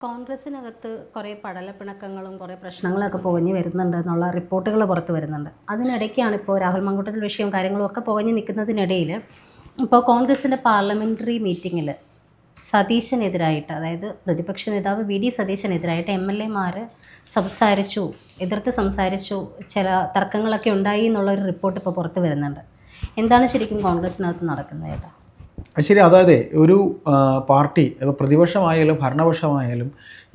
കോൺഗ്രസിനകത്ത് കുറേ പടലപ്പിണക്കങ്ങളും കുറേ പ്രശ്നങ്ങളൊക്കെ പുകഞ്ഞു വരുന്നുണ്ട് എന്നുള്ള റിപ്പോർട്ടുകൾ പുറത്തു വരുന്നുണ്ട്. അതിനിടയ്ക്കാണ് ഇപ്പോൾ രാഹുൽ മങ്കൂട്ടത്തിൽ വിഷയവും കാര്യങ്ങളും ഒക്കെ പുകഞ്ഞു നിൽക്കുന്നതിനിടയിൽ ഇപ്പോൾ കോൺഗ്രസിന്റെ പാർലമെന്ററി മീറ്റിങ്ങിൽ സതീശനെതിരായിട്ട് അതായത് പ്രതിപക്ഷ നേതാവ് വി ഡി സതീശനെതിരായിട്ട് എം എൽ എമാർ സംസാരിച്ചു എതിർത്ത് സംസാരിച്ചു ചില തർക്കങ്ങളൊക്കെ ഉണ്ടായി എന്നുള്ളൊരു റിപ്പോർട്ട് ഇപ്പോൾ പുറത്തു വരുന്നുണ്ട്. എന്താണ് ശരിക്കും കോൺഗ്രസിനകത്ത് നടക്കുന്നത് ചേട്ടാ ശരി അതായത് ഒരു പാർട്ടി ഇപ്പോൾ പ്രതിപക്ഷമായാലും ഭരണപക്ഷമായാലും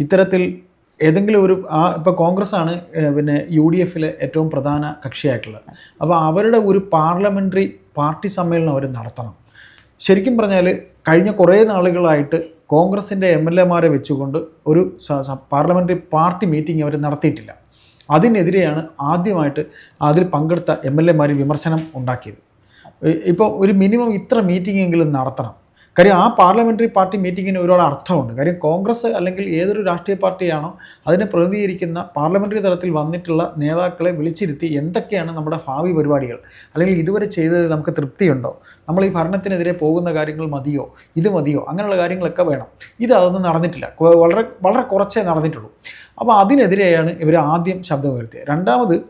ഇത്തരത്തിൽ ഏതെങ്കിലും ഒരു ആ ഇപ്പോൾ കോൺഗ്രസ് ആണ് പിന്നെ യു ഡി എഫിലെ ഏറ്റവും പ്രധാന കക്ഷിയായിട്ടുള്ളത്. അപ്പോൾ അവരുടെ ഒരു പാർലമെന്ററി പാർട്ടി സമ്മേളനം അവർ നടത്തണം. ശരിക്കും പറഞ്ഞാൽ കഴിഞ്ഞ കുറേ നാളുകളായിട്ട് കോൺഗ്രസിന്റെ എം എൽ എമാരെ വെച്ചുകൊണ്ട് ഒരു പാർലമെന്ററി പാർട്ടി മീറ്റിംഗ് അവർ നടത്തിയിട്ടില്ല. അതിനെതിരെയാണ് ആദ്യമായിട്ട് അതിൽ പങ്കെടുത്ത എം എൽ എമാർ വിമർശനം ഉണ്ടാക്കിയത്. ഇപ്പോൾ ഒരു മിനിമം ഇത്ര മീറ്റിംഗ് എങ്കിലും നടത്തണം. കാര്യം ആ പാർലമെന്ററി പാർട്ടി മീറ്റിങ്ങിന് ഒരുപാട് അർത്ഥമുണ്ട്. കാര്യം കോൺഗ്രസ് അല്ലെങ്കിൽ ഏതൊരു രാഷ്ട്രീയ പാർട്ടിയാണോ അതിനെ പ്രതിനിധീകരിക്കുന്ന പാർലമെന്ററി തലത്തിൽ വന്നിട്ടുള്ള നേതാക്കളെ വിളിച്ചിരുത്തി എന്തൊക്കെയാണ് നമ്മുടെ ഭാവി പരിപാടികൾ? അല്ലെങ്കിൽ ഇതുവരെ ചെയ്തത് നമുക്ക് തൃപ്തിയുണ്ടോ? നമ്മൾ ഈ ഭരണത്തിനെതിരെ പോകുന്ന കാര്യങ്ങൾ മതിയോ? ഇത് മതിയോ? അങ്ങനെയുള്ള കാര്യങ്ങളൊക്കെ വേണം. ഇത് അതൊന്നും നടന്നിട്ടില്ല. വളരെ വളരെ കുറച്ചേ നടന്നിട്ടുള്ളൂ. അപ്പോൾ അതിനെതിരെയാണ് ഇവർ ആദ്യം ശബ്ദമുയർത്തിയത്. രണ്ടാമത്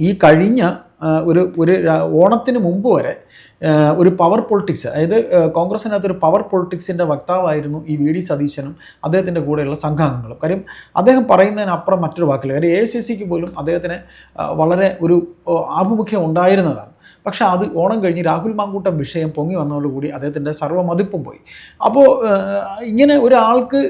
ഈ കഴിഞ്ഞ ഒരു ഒരു ഓണത്തിന് മുമ്പ് വരെ ഒരു പവർ പൊളിറ്റിക്സ് അതായത് കോൺഗ്രസിനകത്ത് ഒരു പവർ പൊളിറ്റിക്സിന്റെ വക്താവായിരുന്നു ഈ വി ഡി സതീശനും അദ്ദേഹത്തിന്റെ കൂടെയുള്ള സംഘാംഗങ്ങളും. കാര്യം അദ്ദേഹം പറയുന്നതിനപ്പുറം മറ്റൊരു വാക്കില്ല. കാര്യം എ സി സിക്ക് പോലും അദ്ദേഹത്തിന് വളരെ ഒരു ആഭിമുഖ്യം ഉണ്ടായിരുന്നതാണ്. പക്ഷേ അത് ഓണം കഴിഞ്ഞ് രാഹുൽ മാങ്കൂട്ടം വിഷയം പൊങ്ങി വന്നതോടുകൂടി അദ്ദേഹത്തിന്റെ സർവമതിപ്പും പോയി. അപ്പോൾ ഇങ്ങനെ ഒരാൾക്ക്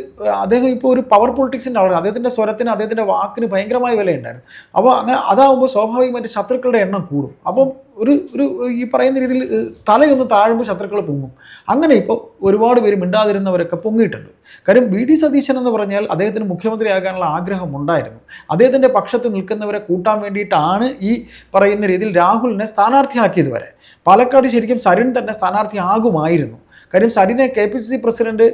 അദ്ദേഹം ഇപ്പോൾ ഒരു പവർ പൊളിറ്റിക്സിന്റെ ആളാണ് അദ്ദേഹത്തിന്റെ സ്വരത്തിന് അദ്ദേഹത്തിന്റെ വാക്കിന് ഭയങ്കരമായ വിലയുണ്ടായിരുന്നു. അപ്പോൾ അങ്ങനെ അതാവുമ്പോൾ സ്വാഭാവികമായിട്ട് ശത്രുക്കളുടെ എണ്ണം കൂടും. അപ്പം ഒരു ഒരു ഈ പറയുന്ന രീതിയിൽ തലയൊന്ന് താഴുമ്പോൾ ശത്രുക്കൾ പൊങ്ങും. അങ്ങനെ ഇപ്പോൾ ഒരുപാട് പേര് മിണ്ടാതിരുന്നവരൊക്കെ പൊങ്ങിയിട്ടുണ്ട്. കാര്യം വി ഡി സതീശൻ എന്ന് പറഞ്ഞാൽ അദ്ദേഹത്തിന് മുഖ്യമന്ത്രിയാകാനുള്ള ആഗ്രഹം ഉണ്ടായിരുന്നു അദ്ദേഹത്തിന്റെ പക്ഷത്ത് നിൽക്കുന്നവരെ കൂട്ടാൻ വേണ്ടിയിട്ടാണ് ഈ പറയുന്ന രീതിയിൽ രാഹുലിനെ സ്ഥാനാർത്ഥിയാക്കിയത് വരെ. പാലക്കാട് ശരിക്കും സരിൻ തന്നെ സ്ഥാനാർത്ഥിയാകുമായിരുന്നു. കാര്യം സരിനെ K P C C president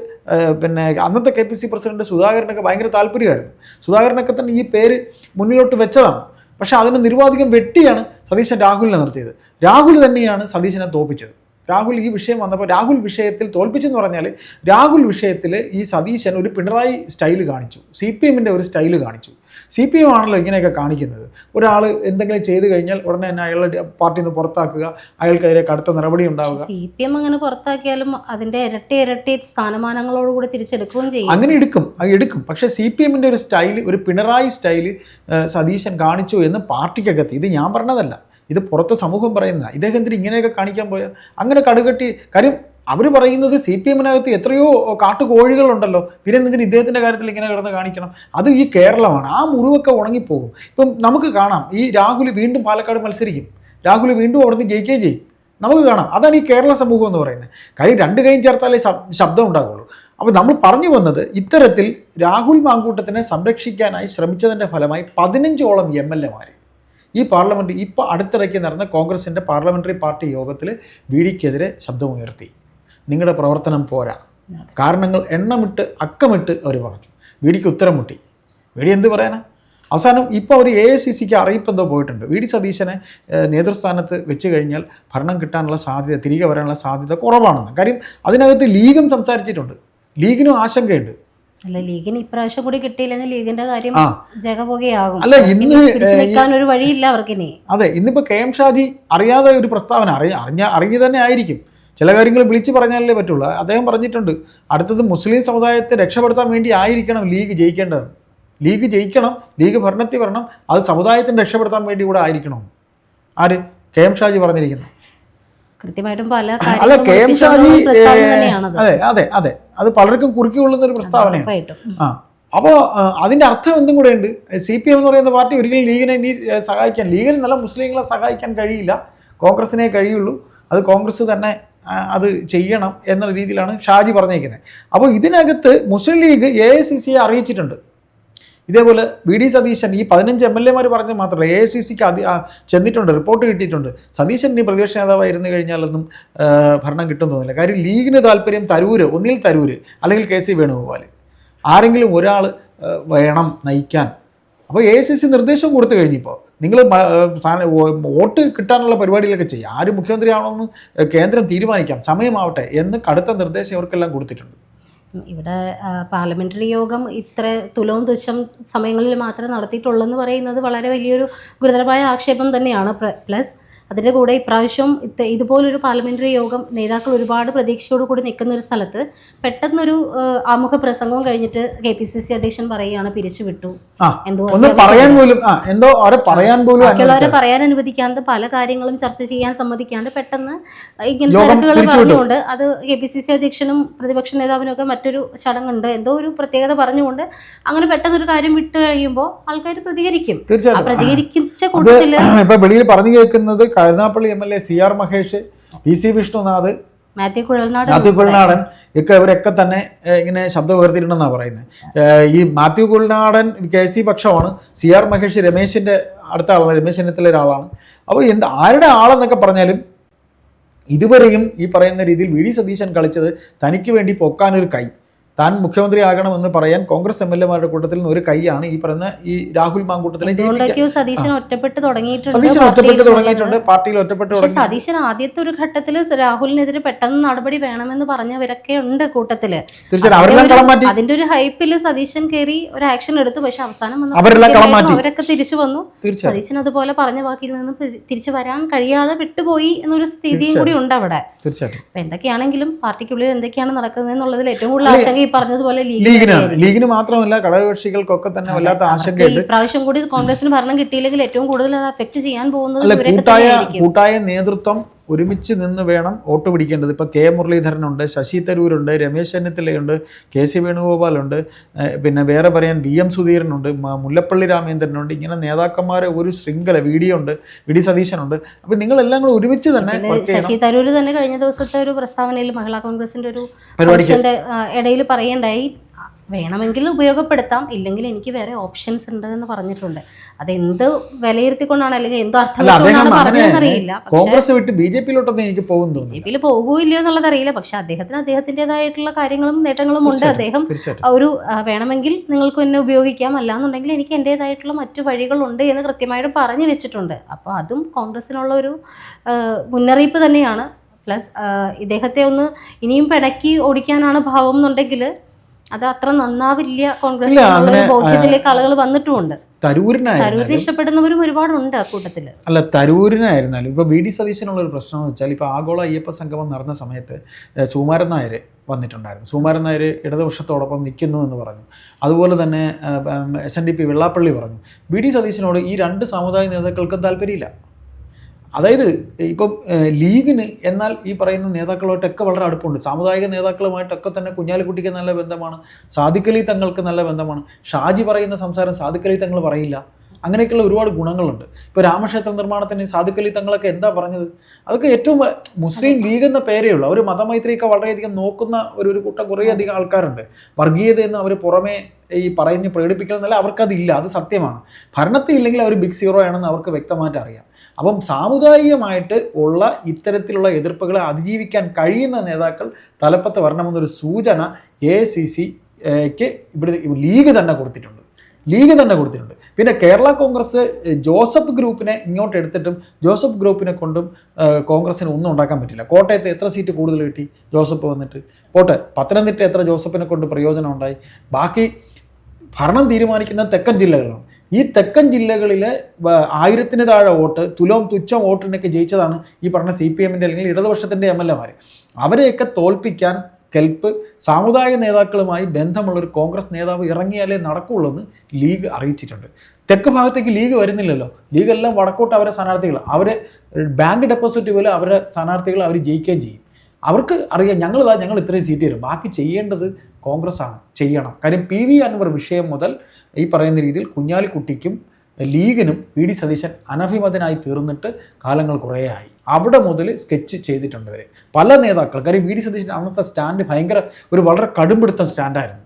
പിന്നെ അന്നത്തെ കെ പി സി പ്രസിഡന്റ് സുധാകരനൊക്കെ ഭയങ്കര താല്പര്യമായിരുന്നു. സുധാകരനൊക്കെ തന്നെ ഈ പേര് മുന്നിലോട്ട് വെച്ചതാണ്. പക്ഷേ അതിനെ നിർവാധികം വെട്ടിയാണ് സതീശൻ രാഹുലിനെ നിർത്തിയത്. രാഹുൽ തന്നെയാണ് സതീശനെ തോപ്പിച്ചത്. രാഹുൽ ഈ വിഷയം വന്നപ്പോൾ രാഹുൽ വിഷയത്തിൽ തോൽപ്പിച്ചെന്ന് പറഞ്ഞാൽ രാഹുൽ വിഷയത്തിൽ ഈ സതീശൻ ഒരു പിണറായി സ്റ്റൈൽ കാണിച്ചു. സി പി എമ്മിന്റെ ഒരു സ്റ്റൈൽ കാണിച്ചു. സി പി എം ആണല്ലോ ഇങ്ങനെയൊക്കെ കാണിക്കുന്നത്. ഒരാൾ എന്തെങ്കിലും ചെയ്തു കഴിഞ്ഞാൽ ഉടനെ തന്നെ അയാളുടെ പാർട്ടിയിൽ നിന്ന് പുറത്താക്കുക അയാൾക്കെതിരെ കടുത്ത നടപടി ഉണ്ടാവുക. സി പി എം അങ്ങനെ പുറത്താക്കിയാലും അതിന്റെ ഇരട്ടി ഇരട്ടി സ്ഥാനമാനങ്ങളോട് കൂടി തിരിച്ചെടുക്കുകയും ചെയ്യും. അങ്ങനെ എടുക്കും അത് എടുക്കും. പക്ഷേ സി പി എമ്മിന്റെ ഒരു സ്റ്റൈൽ ഒരു പിണറായി സ്റ്റൈൽ സതീശൻ കാണിച്ചു എന്ന് പാർട്ടിക്കകത്ത് ഇത് ഞാൻ പറഞ്ഞതല്ല. ഇത് പുറത്ത് സമൂഹം പറയുന്ന ഇദ്ദേഹം എന്തിന് ഇങ്ങനെയൊക്കെ കാണിക്കാൻ പോയാൽ അങ്ങനെ കടുകട്ടി കാര്യം അവർ പറയുന്നത് സി പി എമ്മിനകത്ത് എത്രയോ കാട്ടുകോഴികളുണ്ടല്ലോ. പിന്നെ എന്തിന് ഇദ്ദേഹത്തിന്റെ കാര്യത്തിൽ ഇങ്ങനെ കിടന്ന് കാണിക്കണം? അത് ഈ കേരളമാണ്. ആ മുറിവൊക്കെ ഉണങ്ങിപ്പോകും. ഇപ്പം നമുക്ക് കാണാം ഈ രാഹുൽ വീണ്ടും പാലക്കാട് മത്സരിക്കും. രാഹുൽ വീണ്ടും അവിടുന്ന് ജയിക്കുകയും ചെയ്യും. നമുക്ക് കാണാം. അതാണ് ഈ കേരള സമൂഹം എന്ന് പറയുന്നത്. കാര്യം രണ്ട് കൈയും ചേർത്താലേ ശബ്ദം ഉണ്ടാകുള്ളൂ അപ്പോൾ നമ്മൾ പറഞ്ഞു വന്നത് ഇത്തരത്തിൽ രാഹുൽ മാങ്കൂട്ടത്തിനെ സംരക്ഷിക്കാനായി ശ്രമിച്ചതിന്റെ ഫലമായി പതിനഞ്ചോളം എം എൽ എമാർ ഈ പാർലമെന്റ് ഇപ്പോൾ അടുത്തിടയ്ക്ക് നടന്ന കോൺഗ്രസിന്റെ പാർലമെന്ററി പാർട്ടി യോഗത്തിൽ വി ഡിക്കെതിരെ ശബ്ദമുയർത്തി. നിങ്ങളുടെ പ്രവർത്തനം പോരാ. കാരണങ്ങൾ എണ്ണമിട്ട് അക്കമിട്ട് അവർ പറഞ്ഞു. വി ഡിക്ക് ഉത്തരം മുട്ടി. വി ഡി എന്ത് പറയാനാ? അവസാനം ഇപ്പോൾ അവർ എ ഐ സി സിക്ക് അറിയിപ്പ് എന്തോ പോയിട്ടുണ്ട്. വി ഡി സതീശനെ നേതൃസ്ഥാനത്ത് വെച്ച് കഴിഞ്ഞാൽ ഭരണം കിട്ടാനുള്ള സാധ്യത തിരികെ വരാനുള്ള സാധ്യത കുറവാണെന്ന്. കാര്യം അതിനകത്ത് ലീഗും സംസാരിച്ചിട്ടുണ്ട്. ലീഗിനും ആശങ്കയുണ്ട്. അല്ല ലീഗിന് ഇപ്രാവശ്യം കൂടി കിട്ടിയില്ലെങ്കിൽ ലീഗിന്റെ കാര്യം. ജഗപുകയാകും അല്ല ഇന്ന് നിൽക്കാൻ ഒരു വഴിയില്ല അവർക്കിനി. അതെ ഇന്നിപ്പോ കെ എം ഷാജി അറിയാതെ ഒരു പ്രസ്താവന അറിയ അറിഞ്ഞ അറിഞ്ഞു തന്നെ ആയിരിക്കും. ചില കാര്യങ്ങൾ വിളിച്ചു പറഞ്ഞാലേ പറ്റുള്ളൂ. അദ്ദേഹം പറഞ്ഞിട്ടുണ്ട് അടുത്തത് മുസ്ലിം സമുദായത്തെ രക്ഷപ്പെടുത്താൻ വേണ്ടി ആയിരിക്കണം ലീഗ് ജയിക്കേണ്ടത്. ലീഗ് ജയിക്കണം ലീഗ് ഭരണത്തിൽ വരണം അത് സമുദായത്തിന് രക്ഷപ്പെടുത്താൻ വേണ്ടി കൂടെ ആയിരിക്കണം? ആര്? കെ എം ഷാജി പറഞ്ഞിരിക്കുന്നത്. കൃത്യമായിട്ടും പല അല്ല കെ എം ഷാജി അതെ അതെ അതെ. അത് പലർക്കും കുറുക്കിക്കൊള്ളുന്ന ഒരു പ്രസ്താവനയാണ്. ആ അപ്പോൾ അതിന്റെ അർത്ഥം എന്തും കൂടെ ഉണ്ട്. സി പി എം എന്ന് പറയുന്ന പാർട്ടി ഒരിക്കലും ലീഗിനെ ഇനി സഹായിക്കാൻ ലീഗിന് നല്ല മുസ്ലിങ്ങളെ സഹായിക്കാൻ കഴിയില്ല. കോൺഗ്രസിനെ കഴിയുള്ളൂ. അത് കോൺഗ്രസ് തന്നെ അത് ചെയ്യണം എന്ന രീതിയിലാണ് ഷാജി പറഞ്ഞേക്കുന്നത്. അപ്പോൾ ഇതിനകത്ത് Muslim League A I C സിയെ അറിയിച്ചിട്ടുണ്ട്. ഇതേപോലെ വി ഡി സതീശൻ ഈ പതിനഞ്ച് എം എൽ എമാർ പറഞ്ഞത് മാത്രമല്ല എ ഐ സി സിക്ക് അതി ചെന്നിട്ടുണ്ട് റിപ്പോർട്ട് കിട്ടിയിട്ടുണ്ട്. സതീശൻ ഇനി പ്രതിപക്ഷ നേതാവായിരുന്നു കഴിഞ്ഞാലൊന്നും ഭരണം കിട്ടും തോന്നില്ല കാര്യം ലീഗിന് താല്പര്യം തരൂര് ഒന്നിൽ തരൂര് അല്ലെങ്കിൽ കെ സി വേണുഗോപാൽ. ആരെങ്കിലും ഒരാൾ വേണം നയിക്കാൻ. അപ്പോൾ എ സി സി നിർദ്ദേശം കൊടുത്തു കഴിഞ്ഞിപ്പോൾ നിങ്ങൾ വോട്ട് കിട്ടാനുള്ള പരിപാടികളൊക്കെ ചെയ്യുക ആര് മുഖ്യമന്ത്രിയാണോ എന്ന് കേന്ദ്രം തീരുമാനിക്കാം സമയമാവട്ടെ എന്ന് കടുത്ത നിർദ്ദേശം ഇവർക്കെല്ലാം കൊടുത്തിട്ടുണ്ട്. ഇവിടെ പാർലമെന്ററി യോഗം ഇത്ര തുലവും തുച്ഛം സമയങ്ങളിൽ മാത്രമേ നടത്തിയിട്ടുള്ളൂ എന്ന് പറയുന്നത് വളരെ വലിയൊരു ഗുരുതരമായ ആക്ഷേപം തന്നെയാണ്. പ്ലസ് അതിന്റെ കൂടെ ഇപ്രാവശ്യം ഇത് ഇതുപോലൊരു പാർലമെന്ററി യോഗം നേതാക്കൾ ഒരുപാട് പ്രതീക്ഷയോട് കൂടി നിൽക്കുന്ന ഒരു സ്ഥലത്ത് പെട്ടെന്നൊരു ആമുഖ പ്രസംഗവും കഴിഞ്ഞിട്ട് കെ പി സി സി അധ്യക്ഷൻ പറയുകയാണ് പിരിച്ചുവിട്ടു എന്തോ പറയാൻ പോലും എന്തോ പറയാൻ പോലും ബാക്കിയുള്ളവരെ പറയാൻ അനുവദിക്കാണ്ട് പല കാര്യങ്ങളും ചർച്ച ചെയ്യാൻ സമ്മതിക്കാണ്ട് പെട്ടെന്ന് ഇങ്ങനെ തിരക്കുകൾ പറഞ്ഞുകൊണ്ട് അത് കെ പി സി സി അധ്യക്ഷനും പ്രതിപക്ഷ നേതാവിനും ഒക്കെ മറ്റൊരു ചടങ്ങുണ്ട്. എന്തോ ഒരു പ്രത്യേകത പറഞ്ഞുകൊണ്ട് അങ്ങനെ പെട്ടെന്നൊരു കാര്യം വിട്ടു കഴിയുമ്പോൾ ആൾക്കാർ പ്രതികരിക്കും. പ്രതികരിച്ച കൂട്ടത്തിൽ വെളിയിൽ പറഞ്ഞു കേൾക്കുന്നത് Karunappalli M L A C R Mahesh P C Vishnunath Mathew Kuzhalnad. Mathew Kuzhalnadan ഒക്കെ ഇവരൊക്കെ തന്നെ ഇങ്ങനെ ശബ്ദം ഉയർത്തിയിട്ടുണ്ടെന്നാണ് പറയുന്നത് ഈ മാത്യു കുഴൽനാടൻ കെ സി പക്ഷമാണ് സി ആർ മഹേഷ് രമേശിന്റെ അടുത്ത ആളാണ് രമേശ് ചെന്നിത്തല ഒരാളാണ് അപ്പോൾ എന്ത് ആരുടെ ആളെന്നൊക്കെ പറഞ്ഞാലും ഇതുവരെയും ഈ പറയുന്ന രീതിയിൽ വി ഡി സതീശൻ കളിച്ചത് തനിക്ക് വേണ്ടി പൊക്കാനൊരു കൈ. താൻ മുഖ്യമന്ത്രി ആകണമെന്ന് പറയാൻ കോൺഗ്രസ് എം എൽ എമാരുടെ കൂട്ടത്തിൽ നിന്ന് ഒരു കൈയാണ് ഈ പറയുന്ന ഈ രാഹുൽ എന്തുകൊണ്ടൊക്കെയോ സതീശൻ ഒറ്റപ്പെട്ട് തുടങ്ങിയിട്ടുണ്ട് പാർട്ടിയിൽ ഒറ്റപ്പെട്ടു സതീശൻ ആദ്യത്തെ ഒരു ഘട്ടത്തിൽ രാഹുലിനെതിരെ പെട്ടെന്ന് നടപടി വേണമെന്ന് പറഞ്ഞവരൊക്കെ ഉണ്ട് കൂട്ടത്തിൽ. തീർച്ചയായും അതിന്റെ ഒരു ഹൈപ്പിൽ സതീശൻ കയറി ഒരു ആക്ഷൻ എടുത്തു പക്ഷെ അവസാനം അവരൊക്കെ തിരിച്ചു വന്നു. സതീശൻ അതുപോലെ പറഞ്ഞ വാക്കിൽ നിന്ന് തിരിച്ചു വരാൻ കഴിയാതെ വിട്ടുപോയി എന്നൊരു സ്ഥിതിയും കൂടി ഉണ്ട് അവിടെ തീർച്ചയായിട്ടും. എന്തൊക്കെയാണെങ്കിലും പാർട്ടിക്കുള്ളിൽ എന്തൊക്കെയാണ് നടക്കുന്നത് എന്നുള്ളതിൽ ഏറ്റവും കൂടുതൽ ആശങ്ക പറഞ്ഞതുപോലെ ലീഗിനാണ്. ലീഗിന് മാത്രമല്ല ഘടകകക്ഷികൾക്കൊക്കെ തന്നെ വല്ലാത്ത ആശങ്കയുണ്ട്. പ്രാവശ്യം കൂടി കോൺഗ്രസിന് ഭരണം കിട്ടിയില്ലെങ്കിൽ ഏറ്റവും കൂടുതൽ അത് അഫക്ട് ചെയ്യാൻ പോകുന്നത് കൂട്ടായ നേതൃത്വം ഒരുമിച്ച് നിന്ന് വേണം വോട്ട് പിടിക്കേണ്ടത്. ഇപ്പോൾ കെ മുരളീധരനുണ്ട് ശശി തരൂരുണ്ട് രമേശ് ചെന്നിത്തലയുണ്ട് കെ സി വേണുഗോപാലുണ്ട് പിന്നെ വേറെ പറയാൻ വി എം സുധീരനുണ്ട് മുല്ലപ്പള്ളി രാമേന്ദ്രനുണ്ട് ഇങ്ങനെ നേതാക്കന്മാരെ ഒരു ശൃംഖല വി ഡി ഉണ്ട് വി ഡി സതീശനുണ്ട്. അപ്പോൾ നിങ്ങളെല്ലാം കൂടെ ഒരുമിച്ച് തന്നെ ശശി തരൂർ തന്നെ കഴിഞ്ഞ ദിവസത്തെ ഒരു പ്രസ്താവനയിൽ മഹിളാ കോൺഗ്രസിന്റെ ഒരു ഇടയിൽ പറയണ്ടായി വേണമെങ്കിൽ ഉപയോഗപ്പെടുത്താം. ഇല്ലെങ്കിൽ എനിക്ക് വേറെ ഓപ്ഷൻസ് ഉണ്ട് എന്ന് പറഞ്ഞിട്ടുണ്ട്. അത് എന്ത് വിലയിരുത്തിക്കൊണ്ടാണ് അല്ലെങ്കിൽ എന്തോ അർത്ഥം പറഞ്ഞതെന്നറിയില്ല. കോൺഗ്രസ് വിട്ട് ബി ജെ പിയിലോട്ടൊന്നും എനിക്ക് പോകും ബി ജെ പിയിൽ പോകുമോ ഇല്ലയോ എന്നുള്ളത് അറിയില്ല പക്ഷെ അദ്ദേഹത്തിന് അദ്ദേഹത്തിന്റെതായിട്ടുള്ള കാര്യങ്ങളും നേട്ടങ്ങളും ഉണ്ട്. അദ്ദേഹം ഒരു വേണമെങ്കിൽ നിങ്ങൾക്ക് എന്നെ ഉപയോഗിക്കാം. അല്ലാന്നുണ്ടെങ്കിൽ എനിക്ക് എന്റെതായിട്ടുള്ള മറ്റു വഴികളുണ്ട് എന്ന് കൃത്യമായിട്ട് പറഞ്ഞു വെച്ചിട്ടുണ്ട്. അപ്പോൾ അതും കോൺഗ്രസിനുള്ള ഒരു മുന്നറിയിപ്പ് തന്നെയാണ്. പ്ലസ് ഇദ്ദേഹത്തെ ഒന്ന് ഇനിയും പിണക്കി ഓടിക്കാനാണ് ഭാവം എന്നുണ്ടെങ്കിൽ അത് അത്ര നന്നാവില്ല കോൺഗ്രസ് ബോധ്യത്തിലേക്ക് ആളുകൾ വന്നിട്ടുമുണ്ട്. തരൂരിനായിരുന്നു തരൂരിനെ ഇഷ്ടപ്പെടുന്നവരും ഒരുപാടുണ്ട് ആ കൂട്ടത്തിൽ അല്ല തരൂരിനായിരുന്നാലും ഇപ്പൊ വി ഡി സതീശനുള്ള ഒരു പ്രശ്നം എന്ന് വെച്ചാൽ ഇപ്പൊ ആഗോള അയ്യപ്പ സംഗമം നടന്ന സമയത്ത് സുമാരൻ നായർ വന്നിട്ടുണ്ടായിരുന്നു. സുമാരൻ നായർ ഇടതുപക്ഷത്തോടൊപ്പം നിൽക്കുന്നു എന്ന് പറഞ്ഞു. അതുപോലെ തന്നെ S N D P Vellappally പറഞ്ഞു. വി ഡി സതീശനോട് ഈ രണ്ട് സാമുദായിക നേതാക്കൾക്കും താല്പര്യമില്ല. അതായത് ഇപ്പം ലീഗിന് എന്നാൽ ഈ പറയുന്ന നേതാക്കളുമായിട്ടൊക്കെ വളരെ അടുപ്പമുണ്ട്. സാമുദായിക നേതാക്കളുമായിട്ടൊക്കെ തന്നെ കുഞ്ഞാലിക്കുട്ടിക്ക് നല്ല ബന്ധമാണ്. സാദിഖലി തങ്ങൾക്ക് നല്ല ബന്ധമാണ്. ഷാജി പറയുന്ന സംസാരം സാദിഖലി തങ്ങൾ പറയില്ല. അങ്ങനെയൊക്കെയുള്ള ഒരുപാട് ഗുണങ്ങളുണ്ട്. ഇപ്പോൾ രാമക്ഷേത്ര നിർമ്മാണത്തിന് സാധുക്കലി തങ്ങളൊക്കെ എന്താ പറഞ്ഞത്? അതൊക്കെ ഏറ്റവും മുസ്ലിം ലീഗ് എന്ന പേരേ ഉള്ളൂ. അവർ മതമൈത്രിയൊക്കെ വളരെയധികം നോക്കുന്ന ഒരു ഒരു കൂട്ടം കുറേയധികം ആൾക്കാരുണ്ട്. വർഗീയത എന്ന് അവർ പുറമേ ഈ പറഞ്ഞ് പ്രകടിപ്പിക്കണമെന്നല്ല അവർക്കതില്ല. അത് സത്യമാണ്. ഭരണത്തിൽ ഇല്ലെങ്കിൽ അവർ ബിഗ് സീറോ ആണെന്ന് അവർക്ക് വ്യക്തമായിട്ട് അറിയാം. അപ്പം സാമുദായികമായിട്ട് ഉള്ള ഇത്തരത്തിലുള്ള എതിർപ്പുകളെ അതിജീവിക്കാൻ കഴിയുന്ന നേതാക്കൾ തലപ്പത്ത് വരണമെന്നൊരു സൂചന എ സി സിക്ക് ഇവിടെ ലീഗ് തന്നെ കൊടുത്തിട്ടുണ്ട്. ലീഗ് തന്നെ കൊടുത്തിട്ടുണ്ട്. പിന്നെ കേരള കോൺഗ്രസ് ജോസഫ് ഗ്രൂപ്പിനെ ഇങ്ങോട്ട് എടുത്തിട്ടും ജോസഫ് ഗ്രൂപ്പിനെ കൊണ്ടും കോൺഗ്രസ്സിന് ഒന്നും ഉണ്ടാക്കാൻ പറ്റില്ല. കോട്ടയത്ത് എത്ര സീറ്റ് കൂടുതൽ കിട്ടി? ജോസഫ് വന്നിട്ട്. പോട്ടെ പത്തനംതിട്ട എത്ര ജോസഫിനെ കൊണ്ട് പ്രയോജനം ഉണ്ടായി ബാക്കി ഭരണം തീരുമാനിക്കുന്ന തെക്കൻ ജില്ലകളാണ് ഈ തെക്കൻ ജില്ലകളിലെ ആയിരത്തിന് താഴെ വോട്ട് തുലോം തുച്ഛം വോട്ടിനൊക്കെ ജയിച്ചതാണ് ഈ പറഞ്ഞ സി പി എമ്മിന്റെ അല്ലെങ്കിൽ ഇടതുപക്ഷത്തിന്റെ എം എൽ എമാർ അവരെയൊക്കെ തോൽപ്പിക്കാൻ കെൽപ്പ് സാമുദായിക നേതാക്കളുമായി ബന്ധമുള്ള ഒരു കോൺഗ്രസ് നേതാവ് ഇറങ്ങിയാലേ നടക്കുള്ളൂ എന്ന് ലീഗ് അറിയിച്ചിട്ടുണ്ട്. തെക്ക് ഭാഗത്തേക്ക് ലീഗ് വരുന്നില്ലല്ലോ. ലീഗ് എല്ലാം വടക്കോട്ട് അവരെ സ്ഥാനാർത്ഥികൾ അവരെ ബാങ്ക് ഡെപ്പോസിറ്റ് പോലെ അവരെ സ്ഥാനാർത്ഥികൾ അവർ ജയിക്കുകയും ചെയ്യും. അവർക്ക് അറിയാം ഞങ്ങളിതാ ഞങ്ങൾ ഇത്രയും സീറ്റ് തരും. ബാക്കി ചെയ്യേണ്ടത് കോൺഗ്രസ് ആണ് ചെയ്യണം. കാര്യം പി വി അൻവർ വിഷയം മുതൽ ഈ പറയുന്ന രീതിയിൽ കുഞ്ഞാലിക്കുട്ടിക്കും ലീഗിനും വി ഡി സതീശൻ അനഭിമതനായി തീർന്നിട്ട് കാലങ്ങൾ കുറേയായി അവിടെ മുതൽ സ്കെച്ച് ചെയ്തിട്ടുണ്ട് ഇവർ പല നേതാക്കൾ കാര്യം വി ഡി സതീശൻ അന്നത്തെ സ്റ്റാൻഡ് ഭയങ്കര ഒരു വളരെ കടുംപിടുത്തം സ്റ്റാൻഡായിരുന്നു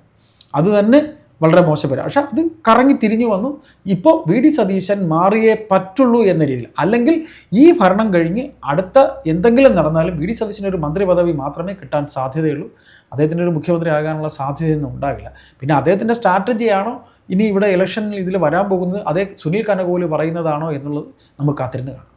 അത് തന്നെ വളരെ മോശപ്പെട്ട പക്ഷേ അത് കറങ്ങി തിരിഞ്ഞു വന്നു. ഇപ്പോൾ വി ഡി സതീശൻ മാറിയേ പറ്റുള്ളൂ എന്ന രീതിയിൽ. അല്ലെങ്കിൽ ഈ ഭരണം കഴിഞ്ഞ് അടുത്ത എന്തെങ്കിലും നടന്നാലും വി ഡി സതീശന് ഒരു മന്ത്രി പദവി മാത്രമേ കിട്ടാൻ സാധ്യതയുള്ളൂ. അദ്ദേഹത്തിന്റെ ഒരു മുഖ്യമന്ത്രി ആകാനുള്ള സാധ്യതയൊന്നും ഉണ്ടാകില്ല. പിന്നെ അദ്ദേഹത്തിന്റെ സ്ട്രാറ്റജിയാണോ ഇനി ഇവിടെ ഇലക്ഷനിൽ ഇതിൽ വരാൻ പോകുന്നത്? അതേ സുനിൽ കനകോൽ പറയുന്നതാണോ എന്നുള്ളത് നമുക്ക് കാത്തിരുന്ന് കാണാം.